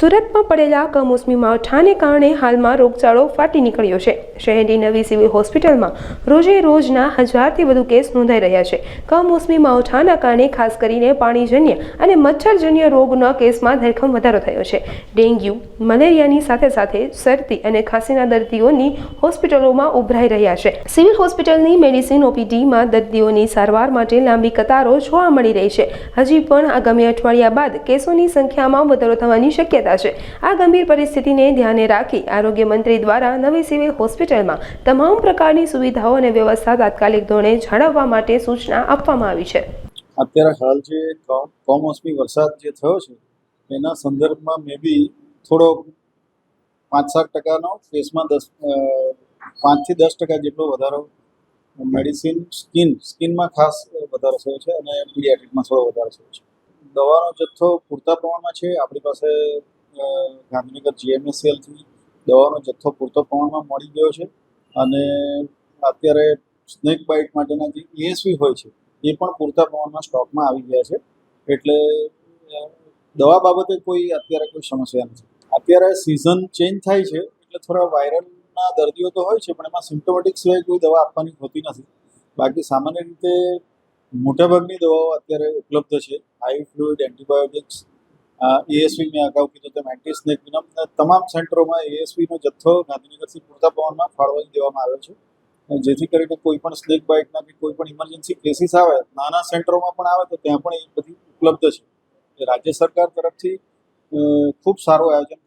સુરતમાં પડેલા કમોસમી માવઠાને કારણે હાલમાં રોગચાળો ફાટી નીકળ્યો છે. શહેરની નવી સિવિલ હોસ્પિટલમાં રોજે રોજના હજારથી વધુ કેસ નોંધાઈ રહ્યા છે. કમોસમી માવઠાના કારણે ખાસ કરીને પાણીજન્ય અને મચ્છરજન્ય રોગના કેસમાં ધરખમ વધારો થયો છે. ડેન્ગ્યુ, મલેરિયાની સાથે સાથે શરદી અને ખાંસીના દર્દીઓની હોસ્પિટલોમાં ઉભરાઈ રહ્યા છે. સિવિલ હોસ્પિટલની મેડિસિન ઓપીડીમાં દર્દીઓની સારવાર માટે લાંબી કતારો જોવા મળી રહી છે. હજી પણ આગામી અઠવાડિયા બાદ કેસોની સંખ્યામાં વધારો થવાની શક્યતા છે. આ ગંભીર પરિસ્થિતિને ધ્યાને રાખી આરોગ્ય મંત્રી દ્વારા નવી સિવિલ હોસ્પિટલમાં તમામ પ્રકારની સુવિધાઓ અને વ્યવસ્થા તાત્કાલિક ધોરણે જાળવવા માટે સૂચના આપવામાં આવી છે. અત્યારે હાલ જે કમ- કમોસમી વરસાદ જે થયો છે, એના સંદર્ભમાં મે બી થોડો પાંચ સાત ટકાનો ફેસમાં દસ પાંચથી દસ ટકા જેટલો વધારો મેડિસિન સ્કિન, સ્કિનમાં ખાસ વધારો થયો છે અને પીડિયાટ્રિકમાં થોડો વધારો થયો છે. દવાનો જથ્થો પૂરતા પ્રમાણમાં છે, આપણી પાસે ગાંધીનગર જીએમએસએલથી દવાનો જથ્થો પૂરતો પ્રમાણમાં મળી ગયો છે અને અત્યારે સ્નેક બાઇટ માટેના જે એએસવી હોય છે, એ પણ પૂરતા પ્રમાણમાં સ્ટોકમાં આવી ગયા છે. એટલે દવા બાબતે કોઈ અત્યારે કોઈ સમસ્યા નથી. અત્યારે સિઝન ચેન્જ થાય છે, એટલે થોડા વાયરલના દર્દીઓ તો હોય છે, પણ એમાં સિમ્ટોમેટિક સિવાય કોઈ દવા આપવાની હોતી નથી. બાકી સામાન્ય રીતે મોટાભાગની દવાઓ અત્યારે ઉપલબ્ધ છે. હાઈ ફ્લુઇડ એન્ટીબાયોટિક્સ એએસવી મેં અગાઉ કીધું તેમ એન્ટી સ્નેક વિનમ તમામ સેન્ટરોમાં એએસવીનો જથ્થો ગાંધીનગરથી પૂરતા પ્રમાણમાં ફાળવાઈ દેવામાં આવ્યો છે. જેથી કરીને કોઈ પણ સ્નેક બાઇટના કે કોઈ પણ ઇમરજન્સી કેસીસ આવે, નાના સેન્ટરોમાં પણ આવે તો ત્યાં પણ એ બધી ઉપલબ્ધ છે. રાજ્ય સરકાર તરફથી ખૂબ સારું આયોજન